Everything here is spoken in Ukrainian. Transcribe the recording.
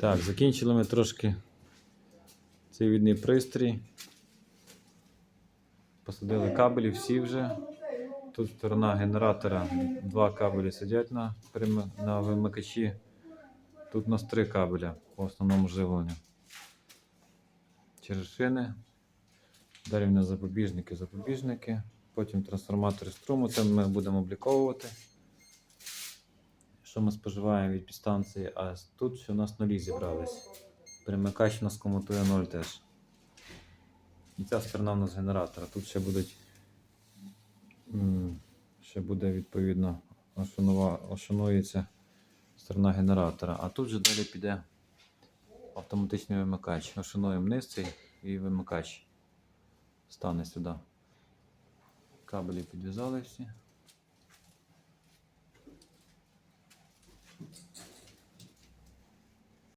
Так, закінчили ми трошки цей відний пристрій. Посадили кабелі всі вже. Тут сторона генератора, два кабелі сидять на, на вимикачі. Тут у нас три кабеля по основному живленню. Через шини. Далі в нас запобіжники, запобіжники. Потім трансформатори струму, це ми будемо обліковувати. Що ми споживаємо від підстанції, а тут ще у нас нулі зібрались. Перемикач у нас комутує 0 теж. І ця сторона у нас генератора. Тут ще будуть. Ще буде відповідно ошанується сторона генератора. А тут же далі піде автоматичний вимикач. Ошануємо низ цей і вимикач стане сюди. Кабелі підв'язали всі.